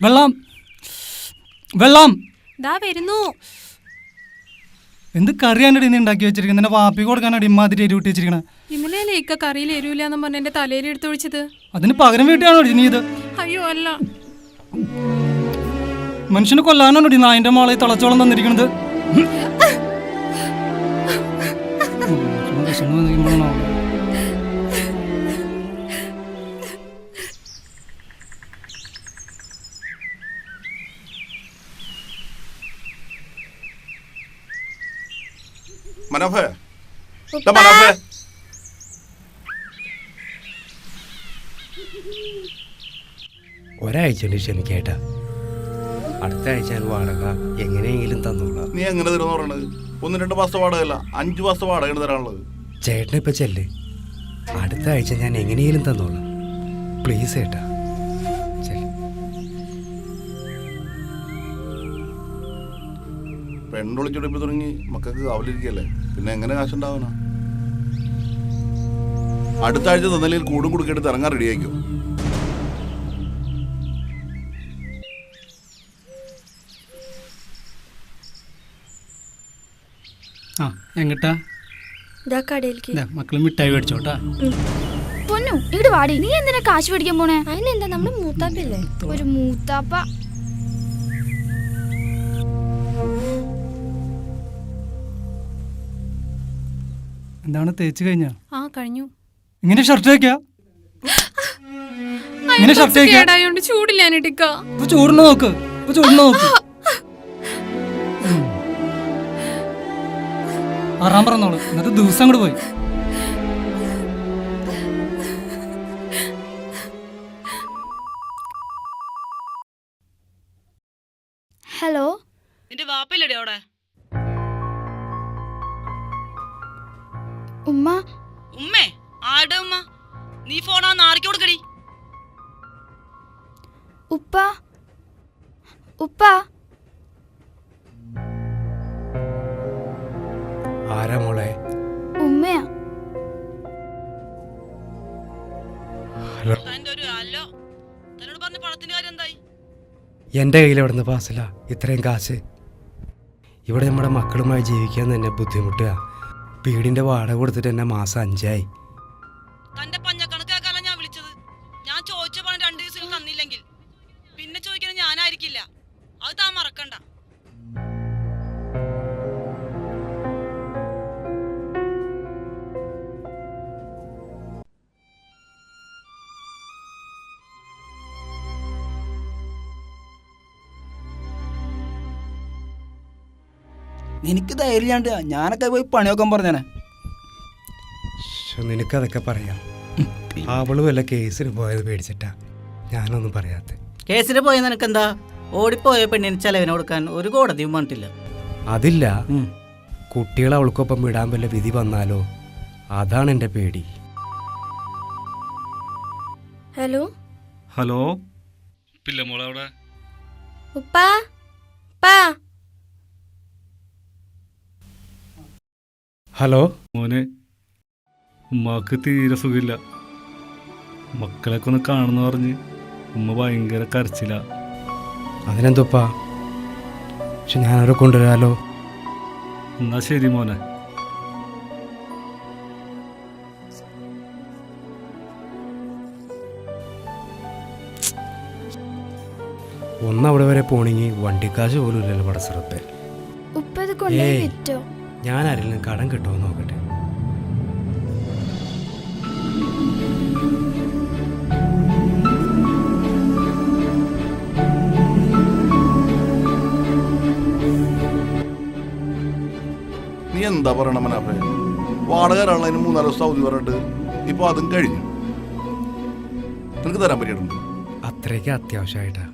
വെള്ളം വെള്ളം ദാ വരുന്നു എന്ത് കറിയാണ് നീ ഉണ്ടാക്കി വെച്ചിരിക്കുന്നത് എന്റെ വാപ്പി കൊടുക്കാനാണ് ഇമ്മാതിരി എരി കൂട്ടി വെച്ചിരിക്കണേ ഇന്നലെയല്ലേ ഇക്ക കറിയിൽ എരിവില്ല എന്ന് പറഞ്ഞ എന്റെ തലയിൽ എടുത്തൊഴിച്ചത് അതിന് പകരം വീട്ടിലാണോ നീ ഇത് അയ്യോ അല്ല മനുഷ്യനെ കൊല്ലാനാണോ നായന്റെ മോളെ തിളച്ചോളം തന്നിരിക്കണത് മനോഹേ ദാ മനോഹേ ഒരാഴ്ച കൊണ്ട് ക്ഷമിക്കേട്ടാ. അടുത്ത ആഴ്ച ഞാൻ വാടക എങ്ങനെയെങ്കിലും തന്നോളാം. നീ എങ്ങനെ തരുമെന്ന് പറയണത്? ഒന്ന് രണ്ട് മാസത്തെ വാടകയല്ല അഞ്ച് മാസത്തെ വാടകയാണ് തരാനുള്ളത്. ചേട്ടൻ ഇപ്പൊ ചെല്ലേ. അടുത്ത ആഴ്ച ഞാൻ എങ്ങനെയെങ്കിലും തന്നോളാം. പ്ലീസ് ഏട്ടാ. ചെല്ല്. പെണ്ണൊളിച്ചൊടിപ്പ് തുടങ്ങി. മക്കൾക്ക് കാവലിരിക്കല്ലേ. പിന്നെ എങ്ങനെ കാശുണ്ടാവാനാ അടുത്ത ആഴ്ച തന്നല്ലെങ്കിൽ കൂടും കുടുക്കെടുത്ത് ഇറങ്ങാൻ റെഡിയാക്കോ ആ എങ്ങട്ടാ? ഇതാ കടയിലേക്ക്. മക്കൾ മിഠായി മേടിച്ചോട്ടാ. പൊന്നു ഇങ്ങോട്ട് വാടി. നീ എന്തിനാ കാശ് മേടിക്കാൻ പോണേ? അതിനെന്താ നമ്മൾ മൂത്താപ്പല്ലേ ഒരു മൂത്താപ്പ. എന്താണ് തേച്ചു കഴിഞ്ഞോ? ആ കഴിഞ്ഞു. ഇങ്ങനെ ഷർട്ട് വെക്കാ? ഇങ്ങനെ ഷർട്ട് വെക്കാ? കേടായോണ്ട് ചൂടില്ലാനിട്ടിക്ക ഇപ്പൊ ചൂടിന് നോക്ക്. ഇപ്പൊ ചൂടിന് നോക്ക്. ഉം. ആറാം പറഞ്ഞോളൂ. ഇന്നത്തെ ദിവസം അങ്ങോട്ട് പോയി. എന്റെ കയ്യിൽ എവിടെ നിന്ന് പാസില്ല ഇത്രയും കാശ്. ഇവിടെ നമ്മുടെ മക്കളുമായി ജീവിക്കാൻ തന്നെ ബുദ്ധിമുട്ടുക. വീടിന്റെ വാടക കൊടുത്തിട്ട് എന്നെ മാസം അഞ്ചായി. തന്റെ പഞ്ഞക്കണക്കാക്കല്ല ഞാൻ വിളിച്ചത്? ഞാൻ ചോദിച്ച പണം രണ്ടു ദിവസം തന്നില്ലെങ്കിൽ. പിന്നെ ചോദിക്കുന്നത് ഞാനായിരിക്കില്ല. അത് താൻ മറക്കണ്ട എനിക്ക് ധൈര്യമില്ലാണ്ട് ഞാനൊക്കെ പോയി പണിയൊക്കെ പറഞ്ഞേനെ. പക്ഷെ നിനക്കതൊക്കെ പറയാം. അവൾ വല്ല കേസിന് പോയത് പേടിച്ചിട്ടാ. ഞാനൊന്നും പറയാത്ത. കേസിന് പോയ നിനക്കെന്താ? ഓടിപ്പോയ പെണ്ണിന് ചെലവിന് കൊടുക്കാൻ ഒരു കോടതിയും പറഞ്ഞിട്ടില്ല അതില്ല. കുട്ടികളെ അവൾക്കൊപ്പം വിടാൻ വല്ല വിധി വന്നാലോ? അതാണ് എന്റെ പേടി. ഹലോ? ഹലോ? പില്ല ഉപ്പാ? ഉപ്പാ? ഹലോ? മോനെ ഉമ്മാക്ക് തീരെ സുഖമില്ല. മക്കളൊക്കെ ഒന്ന് കാണുന്നു പറഞ്ഞ് ഉമ്മ ഭയങ്കര കരച്ചില്ല അതിനെന്തോപ്പാ? പക്ഷെ ഞാനവരെ കൊണ്ടുവരാലോ? എന്നാ ശരി മോനെ. ഒന്നവിടെ വരെ പോണെങ്കിൽ വണ്ടിക്കാശ് പോലും ഇല്ലല്ലോ പടസ്രത്തെ ഉപ്പത് കൊണ്ടുപോയി വിറ്റോ? ഞാൻ ആരെങ്കിലും കടം കിട്ടുമോ നോക്കട്ടെ. നീ എന്താ പറയണ മനാഭ വാടക തരാനുള്ളതിന് മൂന്നാൽ ദിവസം അവധി പറഞ്ഞിട്ട്. ഇപ്പൊ അതും കഴിഞ്ഞു. നിനക്ക് തരാൻ പറ്റിയിട്ടുണ്ട്. അത്രയ്ക്ക് അത്യാവശ്യമായിട്ടാ.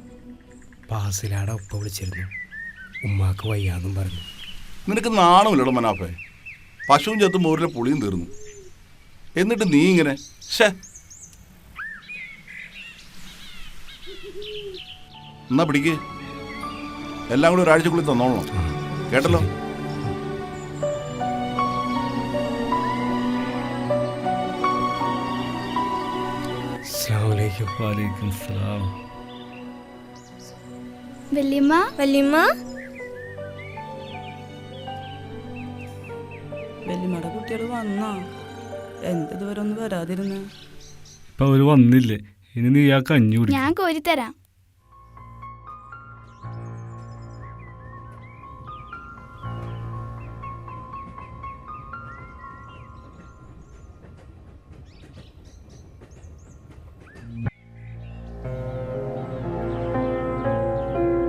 പാസിലാടെ ഉപ്പ വിളിച്ചിരുന്നു. ഉമ്മാക്ക് വയ്യാന്നും പറഞ്ഞു. നിനക്ക് നാണമില്ലടോ മനാഫേ. പശുവും ചേർത്ത് മോരിലെ പുളിയും തീർന്നു. എന്നിട്ട് നീ ഇങ്ങനെ ഷേ എന്നാ പിടിക്ക്. എല്ലാം കൂടി ഒരാഴ്ചക്കുള്ളിൽ തന്നോളണം. കേട്ടല്ലോ? വല്യമ്മ? വല്യമ്മ? വെല്ലുമട കുട്ടികൾ വന്നാ. എന്ത് ഇതുവരെ ഒന്ന് വരാതിരുന്ന്. ഇപ്പൊ അവർ വന്നില്ലേ? ഇനി നീ ആ കഞ്ഞി കുടി ഞാൻ കോരിത്തരാം.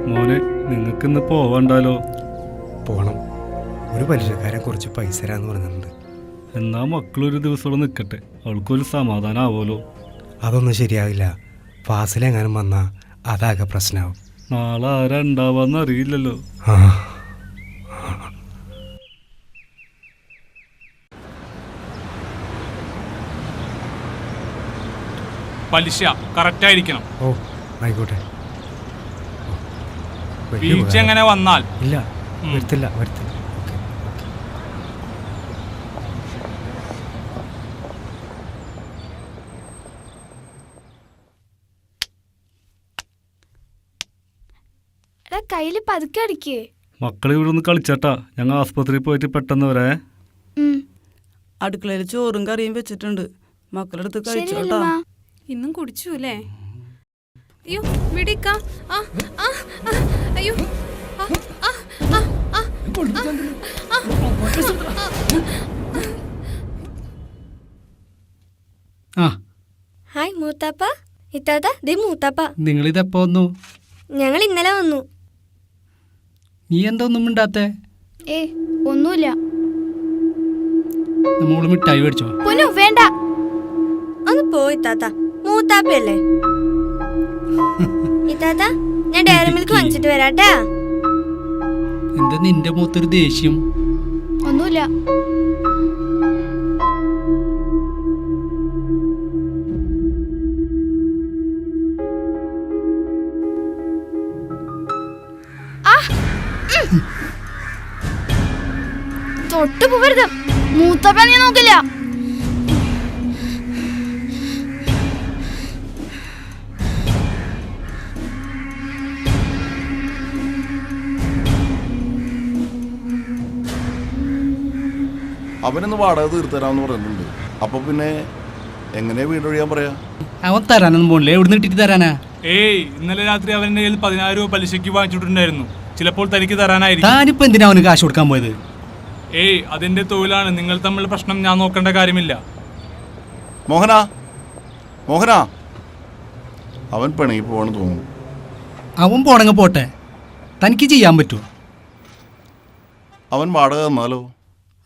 മോനെ നിങ്ങൾക്ക് ഇന്ന് പോവണ്ടാലോ ഒരു പലിശക്കാരൻ കുറച്ച് പൈസ തരാന്ന് പറഞ്ഞിട്ടുണ്ട്. എന്നാ മക്കളൊരു ദിവസം ഇവിടെ നിൽക്കട്ടെ അവൾക്കൊരു സമാധാനം ആവുമല്ലോ അതൊന്നും ശരിയാവില്ല. ഫാസിലെങ്ങാനും വന്നാൽ അതാകെ പ്രശ്നമാവും നാളെ ആരാ ഉണ്ടാവാന്ന് അറിയില്ലല്ലോ. ആ. പലിശ കറക്റ്റ് ആയിരിക്കണം ഓ ആയിക്കോട്ടെ വീഴ്ച എങ്ങനെ വന്നാൽ? ഇല്ല. വരുത്തില്ല വരുത്തില്ല. കയ്യിൽ പതുക്കെ അടിക്കേ. മക്കളെ ഇവിടെ ഒന്ന് കളിച്ചാട്ടാ. ഞങ്ങൾ ആസ്പത്രിയിൽ പോയിട്ട് പെട്ടെന്ന് വരേ. അടുക്കളയിൽ ചോറും കറിയും വെച്ചിട്ടുണ്ട്. മക്കളെടുത്ത് കഴിച്ചോട്ടാ ഇന്നും കുടിച്ചു അല്ലേ? അയ്യോ വിടിക്ക ആ ആ അയ്യോ. ആ, ആ, ആ, ആ, ആ, ആ. ഹായ് മൂത്താപ്പ. ഇത്താത്ത ദേ മൂത്താപ്പ. നിങ്ങളിതെപ്പോ വന്നു? ഞങ്ങൾ ഇന്നലെ വന്നു. നീ എന്താ ഒന്നും മിണ്ടാത്തെ? ഏ ഒന്നുമില്ല. നമ്മൾ മിഠായി മേടിച്ചോ. പൊന്നു വേണ്ട. ഒന്ന് പോയി താത്ത. മൂത്താപ്പയല്ലേ? ഇത്താത്ത ഞാൻ ഡയറി മിൽക്ക് വാങ്ങിച്ചിട്ട് വരാട്ടാ. എന്താ നിന്റെ മുഖത്തൊരു ദേഷ്യം? ഒന്നുമില്ല. തൊട്ട് പോവരുത് മൂത്തപ്പ നീ നോക്കില്ല. അവനൊന്ന് വാടക തീർത്തരാന്ന് പറയുന്നുണ്ട്. അപ്പൊ പിന്നെ എങ്ങനെ വീട് ഒഴിയാൻ പറയാ? അവൻ തരാനൊന്നും പോണില്ല? എവിടുന്ന് ഇട്ടിട്ട് തരാനാ? ഏയ് ഇന്നലെ രാത്രി അവന്റെ കയ്യിൽ പതിനായിരം രൂപ പലിശയ്ക്ക് വാങ്ങിച്ചിട്ടുണ്ടായിരുന്നു. ചിലപ്പോൾ തനിക്ക് തരാനായിരിക്കും. താനിപ്പോ എന്തിനാ അവന് കാശ് കൊടുക്കാൻ പോയത്? ഏയ് അതിന്റെ തൊഴിലാണ് നിങ്ങൾ തമ്മിൽ പ്രശ്നം ഞാൻ നോക്കേണ്ട കാര്യമില്ല. മോഹന മോഹന. അവൻ പിണങ്ങി പോവാണ് തോന്നുന്നു. അവൻ പോണങ്ങ് പോട്ടെ. തനിക്ക് ചെയ്യാൻ പറ്റുമോ അവൻ വാടക തന്നാലോ?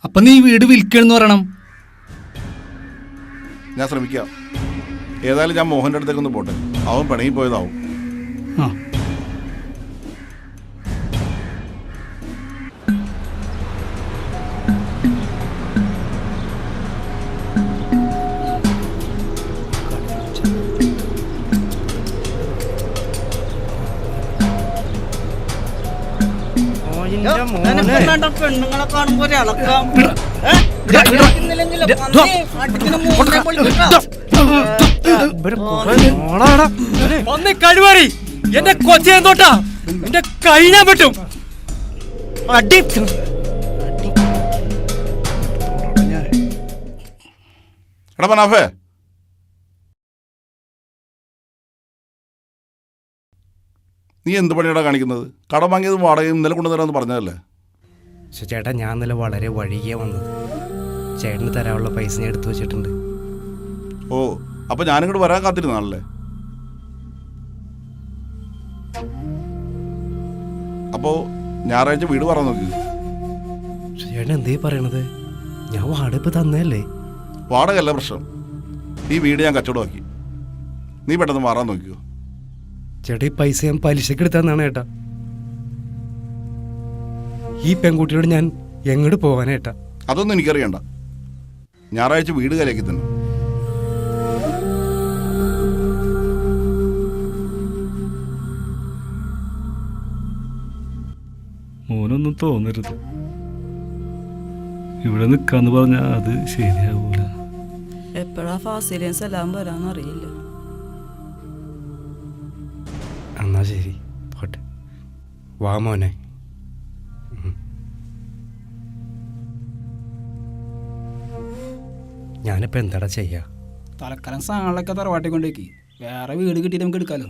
അപ്പൊ നീ വീട് വിൽക്കണെന്ന് പറയണം. ഞാൻ ശ്രമിക്കാം. ഏതായാലും ഞാൻ മോഹന്റെ അടുത്തേക്കൊന്ന് പോട്ടെ. അവൻ പിണങ്ങി പോയതാവും. ആ. പെണ്ണുങ്ങളെ കാണുമ്പോ ഒരിളക്കം ഒന്ന് കഴിവാറി എന്റെ കൊച്ചയെ തൊട്ടാ എന്റെ കഴിഞ്ഞാൻ പറ്റും അടി. എടാ മനാഫേ നീ എന്ത് പണിയാണ് കാണിക്കുന്നത്? കടം വാങ്ങിയത് വാടകയും ഇന്നലെ കൊണ്ടുതരാമെന്ന് പറഞ്ഞതല്ലേ? പക്ഷെ ചേട്ടാ ഞാൻ ഇന്നലെ വളരെ വഴികെ വന്നത്. ചേട്ടന് തരാനുള്ള പൈസ ഞാൻ എടുത്തു വെച്ചിട്ടുണ്ട്. ഓ അപ്പൊ ഞാനിങ്ങോട്ട് വരാൻ കാത്തിരുന്നാണല്ലേ അപ്പോൾ ഞായറാഴ്ച വീട് പറയാൻ നോക്കി. ചേട്ടൻ എന്തേ പറയണത്? ഞാൻ വാടക തന്നല്ലേ വാടകയല്ല പ്രശ്നം. ഈ വീട് ഞാൻ കച്ചവടമാക്കി. നീ പെട്ടെന്ന് മാറാൻ നോക്കിയോ ചേട്ടാ ഈ പൈസ ഞാൻ പലിശക്ക് എടുത്താന്നാണ് ഏട്ടാ. ഈ പെൺകുട്ടിയോട് ഞാൻ എങ്ങോട്ട് പോവാനേട്ടാ അതൊന്നും എനിക്കറിയണ്ട. ഞായറാഴ്ച വീട് കലക്കി തന്നെ. മോനൊന്നും തോന്നരുത്. ഇവിടെ നിൽക്കാന്ന് പറഞ്ഞാൽ അത് ശരിയാവൂല. എപ്പോഴാ ഫാസിലിയൻസ് സലാം വരാന്നറിയില്ല. എന്നാ ശരി. പോട്ടെ. വാ മോനെ. ഞാനിപ്പോൾ എന്താടാ ചെയ്യാ? തലക്കാലം സാധനങ്ങളൊക്കെ തറവാട്ടി കൊണ്ടേക്ക് വേറെ വീട് കിട്ടി നമുക്ക് എടുക്കാലോ.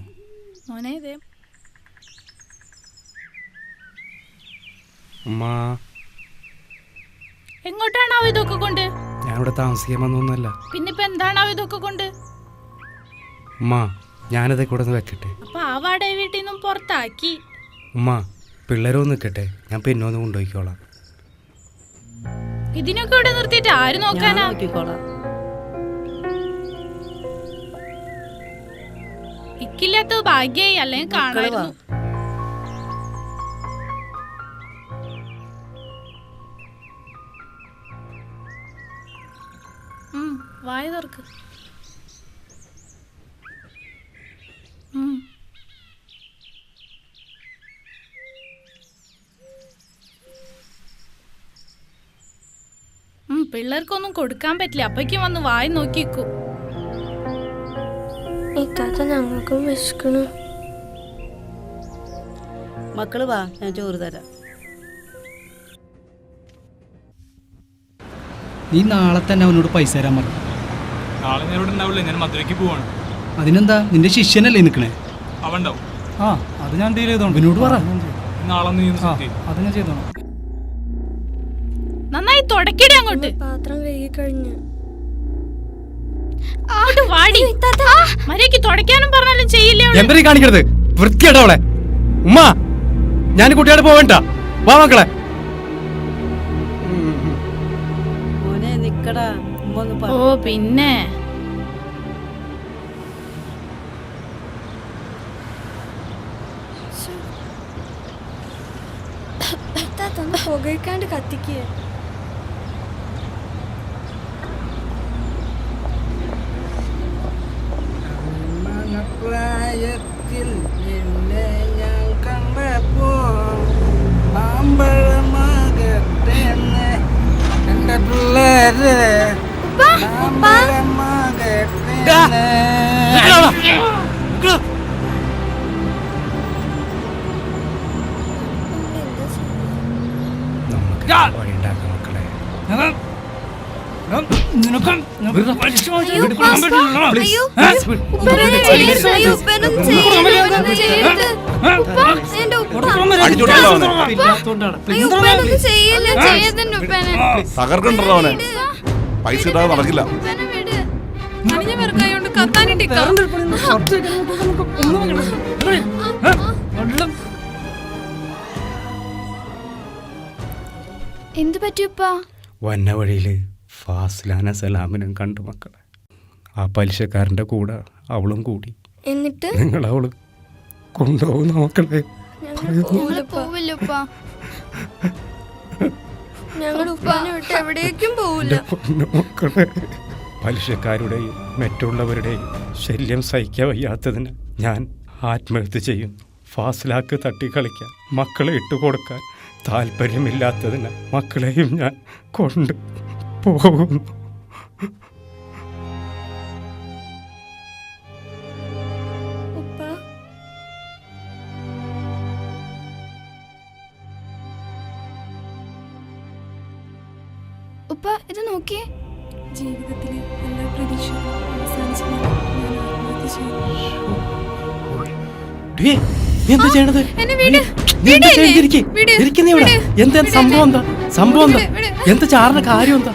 മോനെ ഇതേ. ഉമ്മ. എങ്ങോട്ടാണാവോ ഇതൊക്കെ കൊണ്ട്? ഞാനിവിടെ താമസിക്കാൻ വന്നൊന്നുമല്ല പിന്നിപ്പോ എന്താണാവോ ഇതൊക്കെ കൊണ്ട്? ഉമ്മ. ഞാനത് കൂടെ ഒന്ന് വെക്കട്ടെ? അപ്പൊ ആ വാടക വീട്ടിൽ നിന്നും പുറത്താക്കി. ഉമ്മ പിള്ളേരോ നിൽക്കട്ടെ ഞാൻ പിന്നെ ഒന്ന് കൊണ്ടുപോയിക്കോളാം. ഇതിനൊക്കെ ഇവിടെ നിർത്തിയിട്ട് ആര് നോക്കാനാക്കിക്കോളാം നോക്കാനാ നോക്കിക്കോളാം. ഇക്കില്ലാത്ത ഭാഗ്യായി അല്ലെങ്കിൽ. ഉം, വായ തുറക്ക്. പിള്ളേർക്കൊന്നും കൊടുക്കാൻ പറ്റില്ല. അപ്പയ്ക്കും വന്ന് വായി നോക്കിക്കൂ ഇത്താത്ത ഞങ്ങൾക്കും വിശക്കണു മക്കൾ വാ ഞാൻ ചോറ് തരാം. നീ നാളെ തന്നെ അവനോട് പൈസ തരാൻ പറഞ്ഞു നാളെ ഞാൻ ഇവിടെ ഉണ്ടാവില്ല ഞാൻ മധുരയ്ക്ക് പോവാണ്. അതിനെന്താ? നിന്റെ ശിഷ്യനല്ലേ നിൽക്കണേ അവൻ ആ അത് ഞാൻ ഡീൽ ചെയ്തോണ്ട് അവനോട് പറ. നാളെ നീ അത് ഞാൻ ചെയ്തോണം നന്നായി തുടക്കിടി അങ്ങോട്ട്. പാത്രം കഴുകി കഴിഞ്ഞു അങ്ങോട്ട് വാടി. മര്യാദയ്ക്ക് തുടക്കാനും പറഞ്ഞാലും ചെയ്യില്ലേ അവൾ? കാണിക്കരുത് വൃത്തിയാട്ടോ അവളെ? ഉമ്മ ഞാൻ കുട്ടിയോട് പോവണ്ട. വാ മക്കളെ. ഓ പിന്നെ. പുകയ്ക്കാണ്ട് കത്തിക്കുക പ്രായത്തിൽ നിന്നെ അയ്യോ ഉപ്പനൊന്നും ചെയ്യരുത് അയ്യോ ഉപ്പനൊന്നും ചെയ്യരുത് ഉപ്പനൊന്നും ചെയ്യരുത് ഉപ്പ എന്റെ ഉപ്പ അടിച്ചോട്ടല്ലോ അവനെ അയ്യോ ഉപ്പനൊന്നും ചെയ്യല്ലേ ചെയ്യരുതെന്റെ ഉപ്പനെ. തകർക്കണ്ടല്ലോ അവനെ പൈസ ഇടാതെ നടക്കില്ല. ഉപ്പനെ വിട്. അണിഞ്ഞ വെറുക്കായോണ്ട് കത്താനിട്ടിക്ക എന്ത് പറ്റിയപ്പാ വന്ന വഴിയിൽ ഫാസിലാന സലാമിനും കണ്ടു മക്കളെ. ആ പലിശക്കാരന്റെ കൂടെ അവളും കൂടി. എന്നിട്ട്? നിങ്ങൾ അവൾ കൊണ്ടുപോകുന്ന മക്കളെ ഞങ്ങൾ പോവില്ല പോവില്ലപ്പാ. ഞങ്ങൾ ഉപ്പാനെ വിട്ട് എവിടേക്കും പോവില്ല. എന്റെ പൊന്നു മക്കളെ. പലിശക്കാരുടെയും മറ്റുള്ളവരുടെയും ശല്യം സഹിക്കാൻ വയ്യാത്തതിന് ഞാൻ ആത്മഹത്യ ചെയ്യുന്നു ഫാസിലാക്ക് തട്ടിക്കളിക്കാൻ മക്കളെ ഇട്ടുകൊടുക്കാൻ താല്പര്യമില്ലാത്തതിന് മക്കളെയും ഞാൻ കൊണ്ട് പോകുന്നു. ഉപ്പ ഇത് നോക്കിയേ ജീവിതത്തിലെ എല്ലാ പ്രതീക്ഷകളും എന്താ സംഭവം എന്താ? സംഭവം എന്താ. എന്താ ചാറിന കാര്യം എന്താ?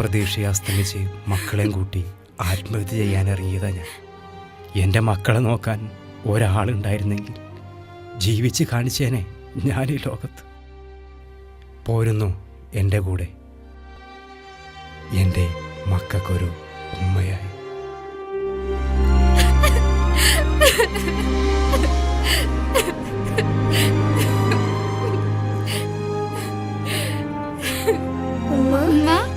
പ്രതീക്ഷയെ അസ്തമിച്ച് മക്കളെയും കൂട്ടി ആത്മഹത്യ ചെയ്യാൻ ഇറങ്ങിയതാണ് ഞാൻ. എന്റെ മക്കളെ നോക്കാൻ ഒരാളുണ്ടായിരുന്നെങ്കിൽ ജീവിച്ച് കാണിച്ചേനെ ഞാൻ ഈ ലോകത്ത്. പോരുന്നു എന്റെ കൂടെ. എന്റെ മക്കൾക്കൊരു ഉമ്മയായി. ഉമ്മ.